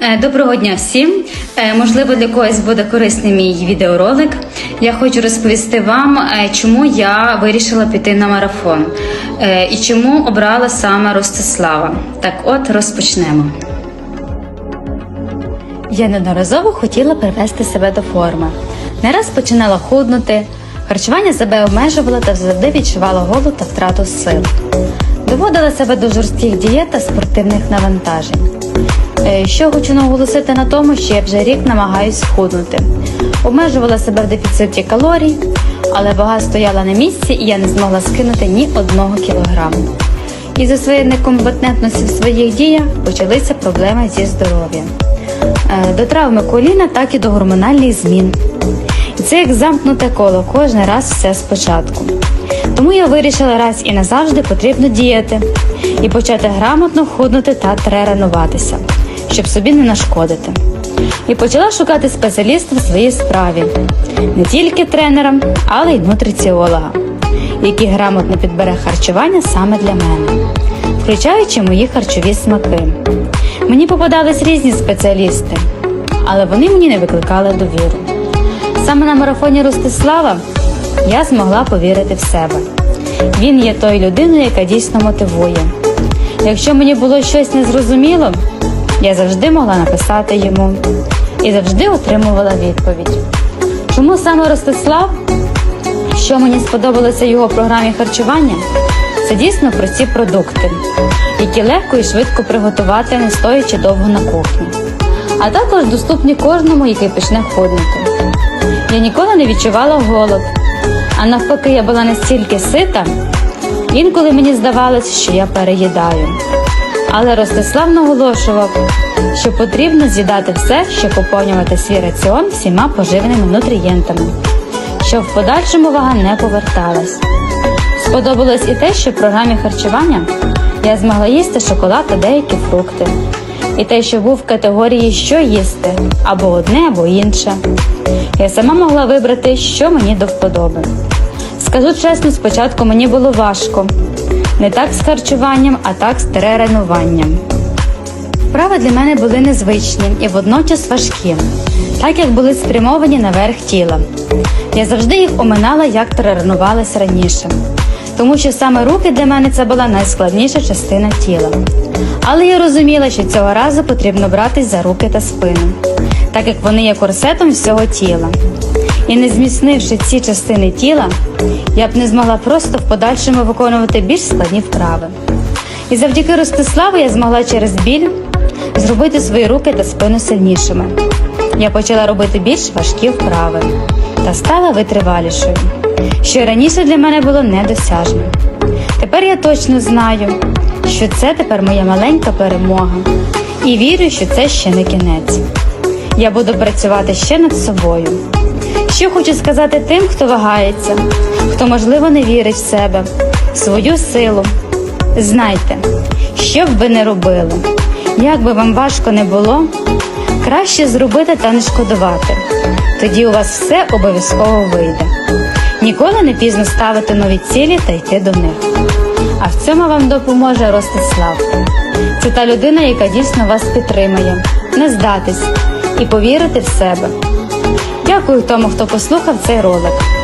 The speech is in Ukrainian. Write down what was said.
Е, Доброго дня всім! Е, Можливо, для когось буде корисний мій відеоролик. Я хочу розповісти вам, е, чому я вирішила піти на марафон і чому обрала саме Ростислава. Так от розпочнемо. Я неодноразово хотіла привести себе до форми. Не раз починала худнути, харчування себе обмежувала та завжди відчувала голод та втрату сил. Доводила себе до жорстких дієт та спортивних навантажень. Е, Що хочу наголосити на тому, що я вже рік намагаюсь схуднути. Обмежувала себе в дефіциті калорій, але вага стояла на місці і я не змогла скинути ні одного кілограму. І за своєї некомпетентності в своїх діях почалися проблеми зі здоров'ям. Е, До травми коліна, так і до гормональних змін. І це як замкнуте коло, кожен раз все спочатку. Тому я вирішила раз і назавжди потрібно діяти і почати грамотно худнути та тренуватися, щоб собі не нашкодити. І почала шукати спеціаліста в своїй справі, не тільки тренера, але й нутриціолога, який грамотно підбере харчування саме для мене, включаючи мої харчові смаки. Мені попадались різні спеціалісти, але вони мені не викликали довіру. Саме на марафоні Ростислава я змогла повірити в себе. Він є тою людиною, яка дійсно мотивує. Якщо мені було щось незрозуміло, я завжди могла написати йому і завжди отримувала відповідь. Чому саме Ростислав? Що мені сподобалося його програмі харчування? Це дійсно прості продукти, які легко і швидко приготувати, не стоячи довго на кухні, а також доступні кожному, який почне худнути. Я ніколи не відчувала голод, а навпаки, я була настільки сита, інколи мені здавалось, що я переїдаю. Але Ростислав наголошував, що потрібно з'їдати все, щоб поповнювати свій раціон всіма поживними нутрієнтами, щоб в подальшому вага не поверталась. Сподобалось і те, що в програмі харчування я змогла їсти шоколад та деякі фрукти. І те, що був в категорії що їсти, або одне, або інше. Я сама могла вибрати, що мені до вподоби. Скажу чесно, спочатку мені було важко. Не так з харчуванням, а так з тренуванням. Вправи для мене були незвичні і водночас важкі, так як були спрямовані на верх тіла. Я завжди їх оминала, як тренувалась раніше, тому що саме руки для мене це була найскладніша частина тіла. Але я розуміла, що цього разу потрібно братись за руки та спину, так як вони є корсетом всього тіла. І не зміцнивши ці частини тіла, я б не змогла просто в подальшому виконувати більш складні вправи. І завдяки Ростиславу я змогла через біль зробити свої руки та спину сильнішими. Я почала робити більш важкі вправи та стала витривалішою, що раніше для мене було недосяжним. Тепер я точно знаю, що це тепер моя маленька перемога, і вірю, що це ще не кінець. Я буду працювати ще над собою. Що хочу сказати тим, хто вагається, хто, можливо, не вірить в себе, в свою силу. Знайте, що б ви не робили, як би вам важко не було, краще зробити та не шкодувати. Тоді у вас все обов'язково вийде. Ніколи не пізно ставити нові цілі та йти до них. А в цьому вам допоможе Ростислав. Це та людина, яка дійсно вас підтримує, не здатись і повірити в себе. Дякую тому, хто послухав цей ролик.